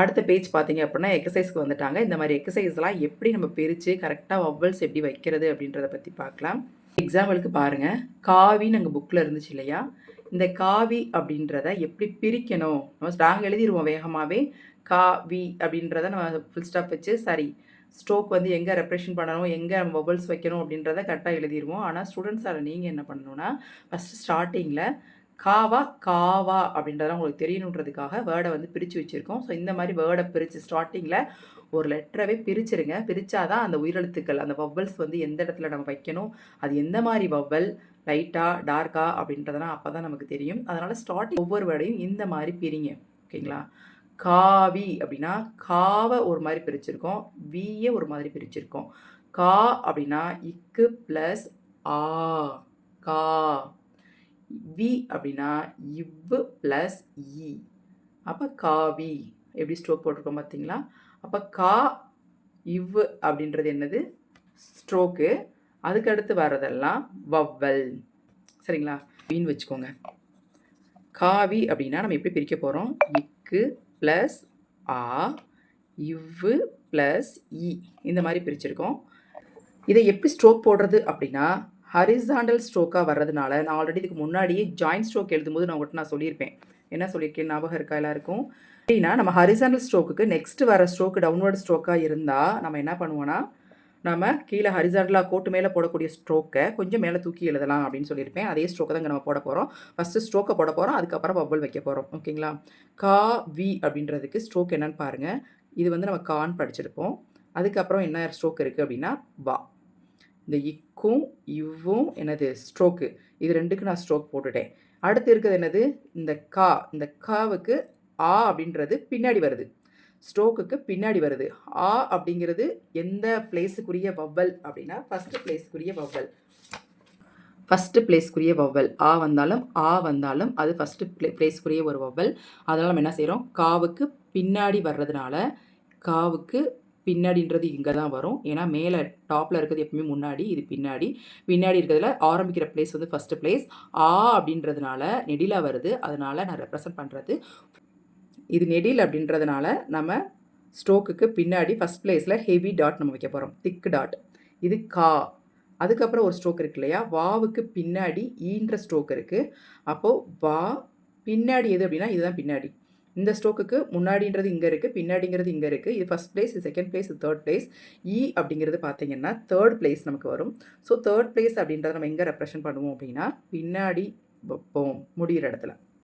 அடுத்த பேஜ் பார்த்தீங்க அப்படின்னா எக்ஸசைஸ்க்கு வந்துட்டாங்க. இந்த மாதிரி எக்ஸசைஸ்லாம் எப்படி நம்ம பிரித்து கரெக்டாக வவ்வல்ஸ் எப்படி வைக்கிறது அப்படின்றத பற்றி பார்க்கலாம். எக்ஸாம்பிளுக்கு பாருங்கள் காவி நாங்கள் புக்கில் இருந்துச்சு இல்லையா? இந்த காவி அப்படின்றத எப்படி பிரிக்கணும்? நம்ம நாங்கள் எழுதிடுவோம் வேகமாகவே காவி அப்படின்றத நம்ம ஃபுல் ஸ்டாப் வச்சு சரி ஸ்ட்ரோக் வந்து எங்கே ரெப்ரேஷன் பண்ணணும்? எங்கே வொவல்ஸ் வைக்கணும் அப்படின்றத கரெக்டாக எழுதிடுவோம் ஆனால் ஸ்டூடெண்ட்ஸால் நீங்கள் என்ன பண்ணணும்னா ஃபஸ்ட்டு ஸ்டார்டிங்கில் காவா காவா அப்படின்றதெல்லாம் உங்களுக்கு தெரியணுன்றதுக்காக வேர்டை வந்து பிரித்து வச்சுருக்கோம். ஸோ இந்த மாதிரி வேர்டை பிரித்து ஸ்டார்டிங்கில் ஒரு லெட்டரவே பிரிச்சிருங்க. பிரித்தாதான் அந்த உயிரெழுத்துக்கள் அந்த வவ்வல்ஸ் வந்து எந்த இடத்துல நம்ம வைக்கணும் அது எந்த மாதிரி வவ்வல் லைட்டாக டார்க்கா அப்படின்றதெல்லாம் அப்போ தான் நமக்கு தெரியும். அதனால் ஸ்டார்டிங் ஒவ்வொரு வேர்டையும் இந்த மாதிரி பிரிங்க. ஓகேங்களா காவி அப்படின்னா காவை ஒரு மாதிரி பிரிச்சிருக்கோம். வியை ஒரு மாதிரி பிரிச்சிருக்கோம். கா அப்படின்னா இக்கு ப்ளஸ் ஆ கா. வி அப்படின்னா இவ்வு ப்ளஸ் இ. அப்போ காவி எப்படி ஸ்ட்ரோக் போட்டிருக்கோம் பார்த்தீங்களா? அப்போ கா இவ்வு அப்படின்றது என்னது? ஸ்ட்ரோக்கு. அதுக்கு அடுத்து வர்றதெல்லாம் வவ்வல். சரிங்களா? வீண் வச்சுக்கோங்க. காவி அப்படின்னா நம்ம எப்படி பிரிக்க போகிறோம் இக்கு ப்ளஸ் ஆ இவ்வு ப்ளஸ் இ. இந்த மாதிரி பிரிச்சிருக்கோம். இதை எப்படி ஸ்ட்ரோக் போடுறது அப்படின்னா ஹரிசாண்டல் ஸ்ட்ரோக்காக வர்றதுனால நான் ஆல்ரெடி இதுக்கு முன்னாடியே ஜாயின்ட் ஸ்ட்ரோக் எழுதும்போது நான் உங்கள்கிட்ட நான் சொல்லியிருப்பேன். என்ன சொல்லியிருக்கேன்? ஞாபகம் இருக்கா எல்லாருக்கும்? அப்படின்னா நம்ம ஹரிசாண்டல் ஸ்ட்ரோக்குக்கு நெக்ஸ்ட் வர ஸ்ட்ரோக்கு டவுன்வர்ட் ஸ்ட்ரோக்காக இருந்தால் நம்ம என்ன பண்ணுவோன்னா நம்ம கீழே ஹரிசாண்டலாக கோட்டு மேலே போடக்கூடிய ஸ்ட்ரோக்கை கொஞ்சம் மேலே தூக்கி எழுதலாம் அப்படின்னு சொல்லியிருப்பேன். அதே ஸ்ட்ரோக்கை தான் நம்ம போட போகிறோம் ஃபஸ்ட்டு ஸ்ட்ரோக்கை போட போகிறோம் அதுக்கப்புறம் பபுள் வைக்க போகிறோம் ஓகேங்களா? கா வி அப்படின்றதுக்கு ஸ்ட்ரோக் என்னன்னு பாருங்கள் இது வந்து நம்ம கான் படிச்சிருப்போம். அதுக்கப்புறம் என்ன ஸ்ட்ரோக் இருக்குது அப்படின்னா வா. இந்த இக் இக்கும் இவ்வும் எனது ஸ்ட்ரோக்கு இது ரெண்டுக்கு நான் ஸ்ட்ரோக் போட்டுட்டேன். அடுத்து இருக்கிறது என்னது இந்த கா. இந்த காவுக்கு ஆ அப்படின்றது பின்னாடி வருது. ஸ்ட்ரோக்குக்கு பின்னாடி வருது. ஆ அப்படிங்கிறது எந்த பிளேஸுக்குரிய வவ்வல் அப்படின்னா ஃபஸ்ட்டு பிளேஸுக்குரிய வவ்வல் ஃபஸ்ட்டு பிளேஸ்க்குரிய வவ்வல் ஆ வந்தாலும் ஆ வந்தாலும் அது ஃபஸ்ட்டு ப்ளே பிளேஸ்க்குரிய ஒரு வவ்வல் அதனால் நம்ம என்ன செய்கிறோம் காவுக்கு பின்னாடி வர்றதுனால காவுக்கு பின்னாடின்றது இங்கே தான் வரும். ஏன்னா மேலே டாப்பில் இருக்கிறது எப்பவுமே முன்னாடி இது பின்னாடி. பின்னாடி இருக்கிறதுல ஆரம்பிக்கிற பிளேஸ் வந்து ஃபஸ்ட்டு பிளேஸ் ஆ அப்படின்றதுனால நெடிலா வருது. அதனால் நான் ரெப்ரசன்ட் பண்ணுறது இது நெடில் அப்படின்றதுனால நம்ம ஸ்ட்ரோக்குக்கு பின்னாடி ஃபஸ்ட் பிளேஸில் ஹெவி டாட் நம்ம வைக்க போகிறோம் திக்கு டாட் இது கா. அதுக்கப்புறம் ஒரு ஸ்ட்ரோக் இருக்கு இல்லையா? வாவுக்கு பின்னாடி ஈன்ற ஸ்ட்ரோக் இருக்குது அப்போது வா பின்னாடி எது அப்படின்னா இதுதான் பின்னாடி. இந்த ஸ்ட்ரோக்குக்கு முன்னாடின்றது இங்கே இருக்குது பின்னாடிங்கிறது இங்கே இருக்குது இது ஃபஸ்ட் பிளேஸ் இது செகண்ட் பிளேஸ் இது தேர்ட் பிளேஸ் இ அப்படிங்கிறது பார்த்தீங்கன்னா தேர்ட் பிளேஸ் நமக்கு வரும். ஸோ தேர்ட் பிளேஸ் அப்படின்றத நம்ம எங்கே ரெப்ரசன்ட் பண்ணுவோம் அப்படின்னா பின்னாடி வைப்போம் முடிகிற இடத்துல.